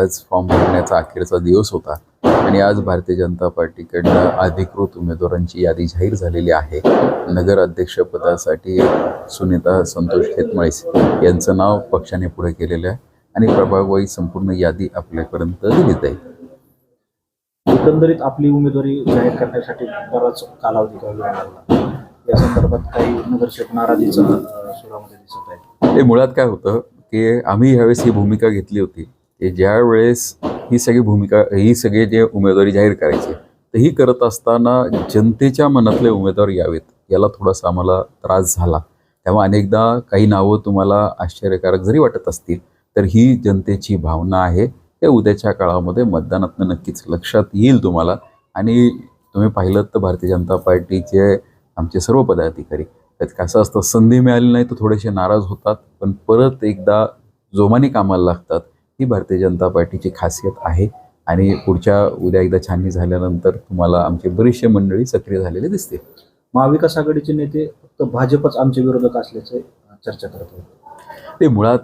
आज फॉर्म भरण्याचा अखेरचा दिवस होता. आणि आज भारतीय जनता पार्टीकडनं अधिकृत उमेदवारांची यादी जाहीर झालेली आहे. नगर अध्यक्षपदासाठी सुनीता संतोष खेतमळीस यांचं नाव पक्षाने पुढे केलेलं आहे आणि प्रभागवाई संपूर्ण यादी आपल्यापर्यंत दिली जाईल. एकंदरीत आपली उमेदवारी जाहीर करण्यासाठी बराच कालावधी वेळ लागला. या संदर्भात काही नगरसेवक नाराजीचं सुरामध्ये दिसत आहे ते मुळात काय होतं की आम्ही ह्यावेळेस ही भूमिका घेतली होती. ज्या वेळेस ही सगळी भूमिका ही सगळे जे उमेदवारी जाहीर करायची तर ही करत असताना जनतेच्या मनातले उमेदवार यावेत याला थोडासा आम्हाला त्रास झाला. तेव्हा अनेकदा काही नावं तुम्हाला आश्चर्यकारक जरी वाटत असतील तर ही जनतेची भावना आहे. हे उद्याच्या काळामध्ये मतदानातनं नक्कीच लक्षात येईल तुम्हाला. आणि तुम्ही पाहिलं तर भारतीय जनता पार्टीचे आमचे सर्व पदाधिकारी त्यात कसं असतं संधी मिळाली नाही तर थोडेसे नाराज होतात पण परत एकदा जोमाने कामाला लागतात. ही भारतीय जनता पार्टीची खासियत आहे. आणि पुढच्या उद्या एकदा छाननी झाल्यानंतर तुम्हाला आमची बरीचशी मंडळी सक्रिय झालेली दिसते महाविकास आघाडीचे नेते फक्त भाजपच आमचे विरोधक असल्याचे चर्चा करत होते. ते मुळात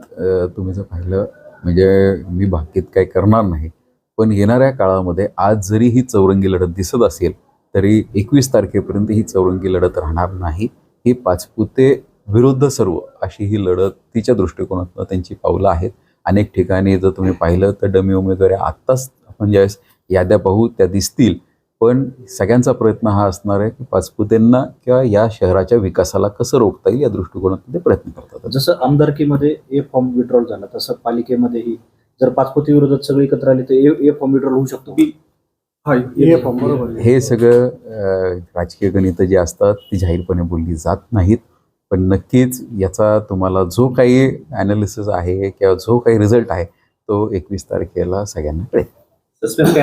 तुम्ही जर पाहिलं म्हणजे मी बाकीत काही करणार नाही पण येणाऱ्या काळामध्ये आज जरी ही चौरंगी लढत दिसत असेल तरी एकवीस तारखेपर्यंत ही चौरंगी लढत राहणार नाही. ही पाचपुते विरुद्ध सर्व अशी ही लढत तिच्या दृष्टिकोनातून त्यांची पावलं आहेत. अनेक ठिकाणी जर तुम्ही पाहिलं तर डमी उमेदवारी आत्ताच आपण ज्यावेळेस याद्या पाहू त्या दिसतील. पण सगळ्यांचा प्रयत्न हा असणार आहे की पाचपुतेंना किंवा या शहराच्या विकासाला कसं रोखता येईल या दृष्टिकोनातून ते प्रयत्न करतात. जसं आमदारकीमध्ये ए फॉर्म विड्रॉल झाला तसं पालिकेमध्येही जर पाचपोती विरोधात सगळे एकत्र आले तर ए फॉर्म विड्रॉल होऊ शकतो हे आहे. हे सगळं राजकीय गणितं जी असतात ती जाहीरपणे बोलली जात नाहीत. पण नक्कीच याचा तुम्हाला जो काही ॲनालिसिस आहे किंवा जो काही रिझल्ट आहे तो एकवीस तारखेला सगळ्यांना कळेल. सस्पेन्स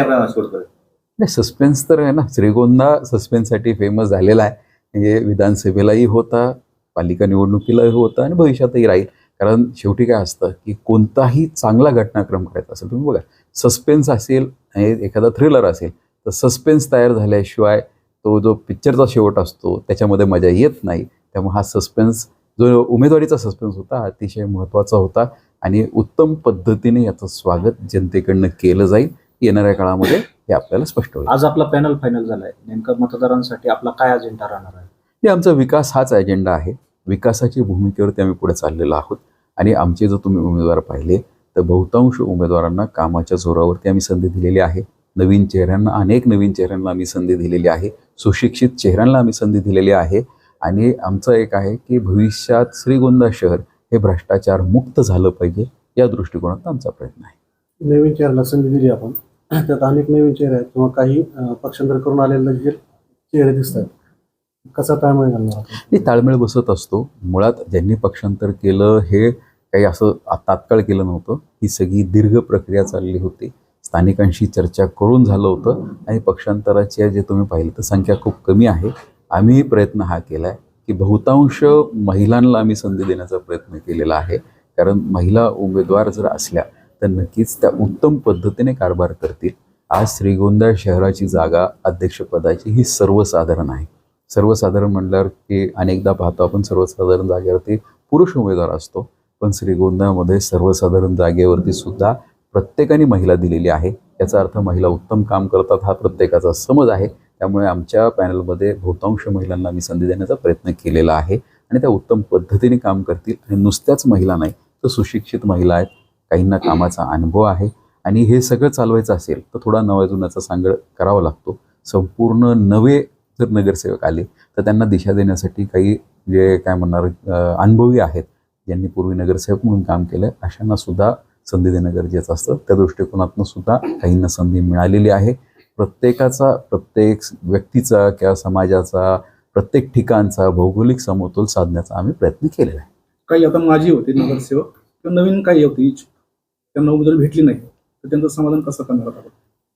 नाही सस्पेन्स तर आहे ना. श्रीगोंदा सस्पेन्ससाठी फेमस झालेला आहे. म्हणजे विधानसभेलाही होता पालिका निवडणुकीलाही होता आणि भविष्यातही राहील. कारण शेवटी काय असतं की कोणताही चांगला घटनाक्रम करायचा असेल तुम्ही बघा सस्पेन्स असेल आणि एखादा थ्रिलर असेल तर सस्पेन्स तयार झाल्याशिवाय तो जो पिक्चरचा शेवट असतो त्याच्यामध्ये मजा येत नाही. त्यामुळे हा सस्पेन्स जो उमेदवारीचा सस्पेन्स होता हा अतिशय महत्त्वाचा होता आणि उत्तम पद्धतीने याचं स्वागत जनतेकडनं केलं जाईल येणाऱ्या काळामध्ये हे आपल्याला स्पष्ट होईल. आज आपला पॅनल फायनल झालाय. नेमका मतदारांसाठी आपला काय अजेंडा राहणार आहे? हे आमचा विकास हाच अजेंडा आहे. विकासाची भूमिकेवरती आम्ही पुढे चाललेलो आहोत आणि आमचे जर तुम्ही उमेदवार पाहिले तर बहुतांश उमेदवारांना कामाच्या जोरावरती आम्ही संधी दिलेली आहे. नवीन चेहऱ्यांना अनेक नवीन चेहऱ्यांना आम्ही संधी दिलेली आहे. सुशिक्षित चेहऱ्यांना आम्ही संधी दिलेली आहे. आणि आमचं एक आहे की भविष्यात श्रीगोंदा शहर हे भ्रष्टाचार मुक्त झालं पाहिजे या दृष्टिकोनातून आमचा प्रयत्न आहे. नवीन चेहऱ्याला संधी दिली आपण. त्यात अनेक नवीन चेहरे आहेत किंवा काही पक्षांतर करून आलेले जे चेहरे दिसत आहेत कसा ताळमेळ घालणार ताळमेळ बसत असतो. मुळात ज्यांनी पक्षांतर केलं हे काही असं तात्काळ केलं नव्हतं. ही सगळी दीर्घ प्रक्रिया चालली होती. स्थानिकांशी चर्चा करून झालं होतं. आणि पक्षांतराची जे तुम्ही पाहिलं तर संख्या खूप कमी आहे. आम्ही प्रयत्न हा केला आहे की बहुतांश महिलांना आम्ही संधी देण्याचा प्रयत्न केलेला आहे. कारण महिला उमेदवार जर असल्या तर नक्कीच त्या उत्तम पद्धतीने कारभार करतील. आज श्रीगोंदा शहराची जागा अध्यक्षपदाची ही सर्वसाधारण आहे. सर्वसाधारण म्हणल्यावर की अनेकदा पाहतो आपण सर्वसाधारण जागेवरती पुरुष उमेदवार असतो. पण श्रीगोंदामध्ये सर्वसाधारण जागेवरती सुद्धा प्रत्येकाने महिला दिलेली आहे. याचा अर्थ महिला उत्तम काम करतात हा प्रत्येकाचा समज आहे. त्यामुळे आमच्या पॅनलमध्ये बहुतांश महिलांना मी संधी देण्याचा प्रयत्न केलेला आहे आणि त्या उत्तम पद्धतीने काम करतील आणि नुसत्याच महिला नाही तर सुशिक्षित महिला आहेत. काहींना कामाचा अनुभव आहे. आणि हे सगळं चालवायचं असेल तर थोडा नव्या जुन्याचा सांगड करावा लागतो. संपूर्ण नवे जर नगरसेवक आले तर त्यांना दिशा देण्यासाठी काही जे काय म्हणणार अनुभवी आहेत ज्यांनी पूर्वी नगरसेवक म्हणून काम केलं अशांना सुद्धा संधी देणं गरजेचं असतं. त्या दृष्टिकोनातून सुद्धा काहींना संधी मिळालेली आहे. प्रत्येकाचा प्रत्येक व्यक्तीचा किंवा समाजाचा प्रत्येक ठिकाणचा भौगोलिक समतोल साधण्याचा आम्ही प्रयत्न केलेला आहे. काही आता माझी होते नगरसेवक किंवा नवीन काही होते त्यांना उमेदवारी भेटली नाही तर त्यांचं समाधान कसं करणार आपण?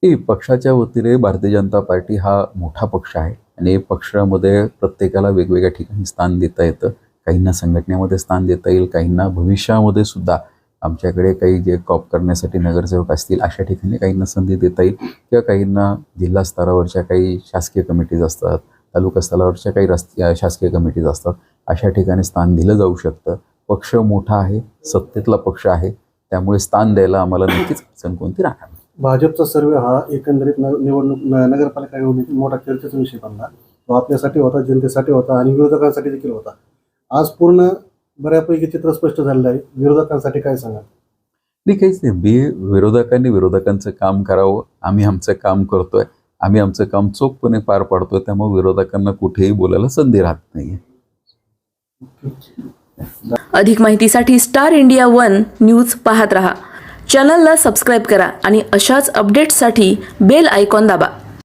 ही पक्षाच्या वतीने भारतीय जनता पार्टी हा मोठा पक्ष आहे आणि पक्षामध्ये प्रत्येकाला वेगवेगळ्या ठिकाणी स्थान देता येतं. काहींना संघटनेमध्ये स्थान देता येईल काहींना भविष्यामध्ये सुद्धा आमच्याकडे काही जे कॉप करण्यासाठी नगरसेवक असतील अशा ठिकाणी काहींना संधी देता येईल किंवा काहींना जिल्हा स्तरावरच्या काही शासकीय कमिटीज असतात तालुका स्तरावरच्या काही रस् शासकीय कमिटीज असतात अशा ठिकाणी स्थान दिलं जाऊ शकतं. पक्ष मोठा आहे सत्तेतला पक्ष आहे त्यामुळे स्थान द्यायला आम्हाला नक्कीच अडचण कोणती राहणार भाजपचा सर्वे हा एकंदरीत निवडणूक नगरपालिका निवडणुकीत मोठा चर्चेचा विषय बनला. तो आपल्यासाठी होता जनतेसाठी होता आणि विरोधकांसाठी देखील होता. आज पूर्ण बऱ्यापैकी चित्र स्पष्ट झालेलं आहे. विरोधकांसाठी काय सांगा नाही काहीच नाही. बी विरोधकांनी विरोधकांचं काम करावं. आम्ही आमचं काम करतोय. आम्ही आमचं काम चोखपणे पार पाडतोय. त्यामुळे विरोधकांना कुठेही बोलायला संधी राहत नाहीये. अधिक माहितीसाठी स्टार इंडिया वन न्यूज पाहत रहा. चॅनलला सबस्क्राईब करा आणि अशाच अपडेट्ससाठी बेल आयकॉन दाबा.